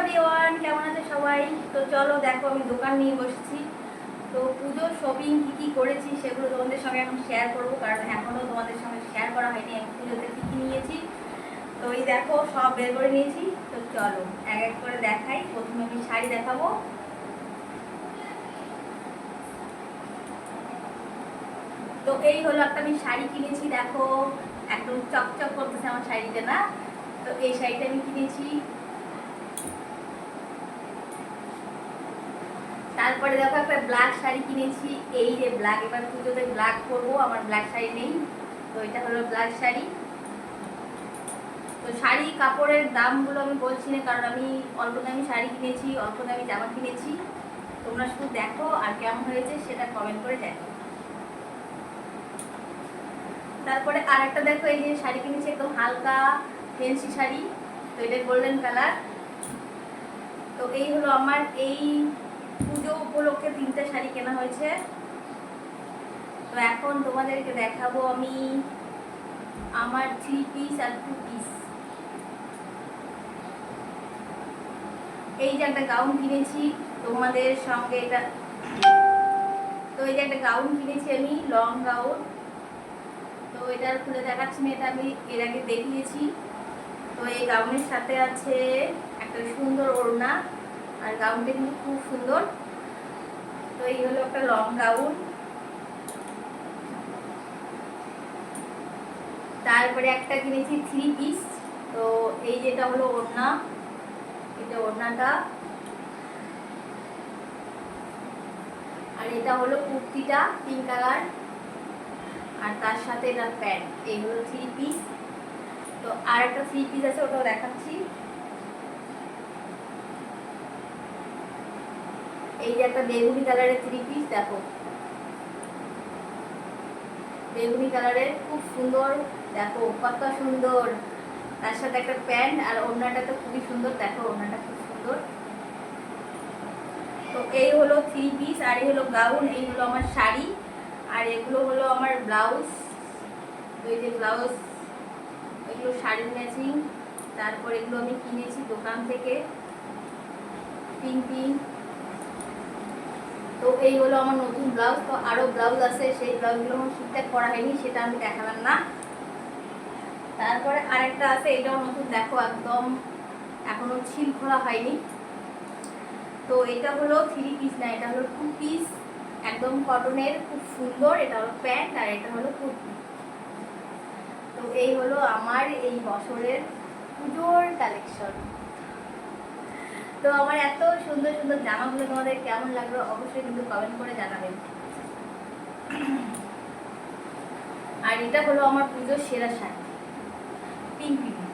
Everyone কেমন আছে সবাই? তো চলো দেখো, আমি দোকান নিয়ে বসেছি। তো পুজোর শপিং কী কী করেছি সেগুলো তোমাদের সঙ্গে এখন শেয়ার করব, কারণ এখনও তোমাদের সঙ্গে শেয়ার করা হয়নি। আমি পুজোতে কী কী নিয়েছি? তো এই দেখো, সব বের করে নিয়েছি। তো চলো, এক এক করে দেখাই। প্রথমে আমি শাড়ি দেখাবো। তো এই হলো একটা আমি শাড়ি কিনেছি, দেখো। একদম চকচক করতেছে আমার শাড়িটা, না? তো এই শাড়িটা আমি কিনেছি। তারপরে দেখো একটা ব্ল্যাক শাড়ি কিনেছি। এই যে ব্ল্যাক এবার পুজোতে ব্ল্যাক করব আমার ব্ল্যাক শাড়ি নেই। তো এটা হলো ব্ল্যাক শাড়ি। তো শাড়ি, কাপড়ের দামগুলো আমি বলছি না, কারণ আমি অল্প দামি শাড়ি কিনেছি, অল্প দামি জামা কিনেছি। তোমরা শুধু দেখো আর কেমন হয়েছে সেটা কমেন্ট করে দেখো তারপরে আর একটা দেখো, এই যে শাড়ি কিনেছি, একদম হালকা ফেন্সি শাড়ি। তো এটা গোল্ডেন কালার তো এই হলো আমার, এই পুজো উপলক্ষে তিনটে শাড়ি কেনা হয়েছে। তো এখন তোমাদেরকে দেখাবো আমি আমার থ্রি পিস আর টু পিস এই যে একটা গাউন কিনেছি, তোমাদের সঙ্গে এটা তো এই যে একটা গাউন কিনেছি আমি লং গাউন তো এটা খুলে দেখাচ্ছি না এটা আমি এর আগে দেখিয়েছি। তো এই গাউনের সাথে আছে একটা সুন্দর ওড়না, আর গাউনটা কিন্তু খুব সুন্দর। তো এই হলো একটা লং গাউন তারপরে একটা কিনেছি থ্রি পিস তো এই যেটা হলো ওড়না, এটা ওড়নাটা। আর এটা হলো কুর্তিটা পিঙ্ক কালার আর তার সাথে এটা প্যান্ট, এই হলো থ্রি পিস তো আর একটা থ্রি পিস আছে, ওটাও দেখাচ্ছি। এই যে একটা বেগুনি কালারের থ্রি পিস দেখো। বেগুনি কালারের খুব সুন্দর, দেখো কত সুন্দর। তার সাথে একটা প্যান্ট আর ওড়নাটা তো খুবই সুন্দর, দেখো, ওড়নাটা খুব সুন্দর। তো এই হলো থ্রি পিস আর এই হলো গাউন এই হলো আমার শাড়ি, আর এগুলো হলো আমার ব্লাউজ এই যে ব্লাউজ এগুলো শাড়ির ম্যাচিং তারপর এগুলো আমি কিনেছি দোকান থেকে। পিঙ্ক পিঙ্ক তো এই হলো আমার নতুন ব্লাউজ। তো আরও ব্লাউজ আছে, সেই ব্লাউজগুলো আমার ঠিকঠাক করা হয়নি, সেটা আমি দেখালাম না। তারপরে আরেকটা আছে, এটাও নতুন, দেখো একদম এখনও ছিল খোলা হয়নি। তো এটা হলো থ্রি পিস না, এটা হলো টু পিস একদম কটনের খুব সুন্দর, এটা হলো প্যান্ট আর এটা হলো কুর্তি। তো এই হলো আমার এই বছরের পুজোর কালেকশন তো আমার এত সুন্দর সুন্দর জামাগুলো তোমাদের কেমন লাগল অবশ্যই কিন্তু কমেন্ট করে জানাবেন। আর এটা হলো আমার পুজোর সেরা শাড়ি। Pink pink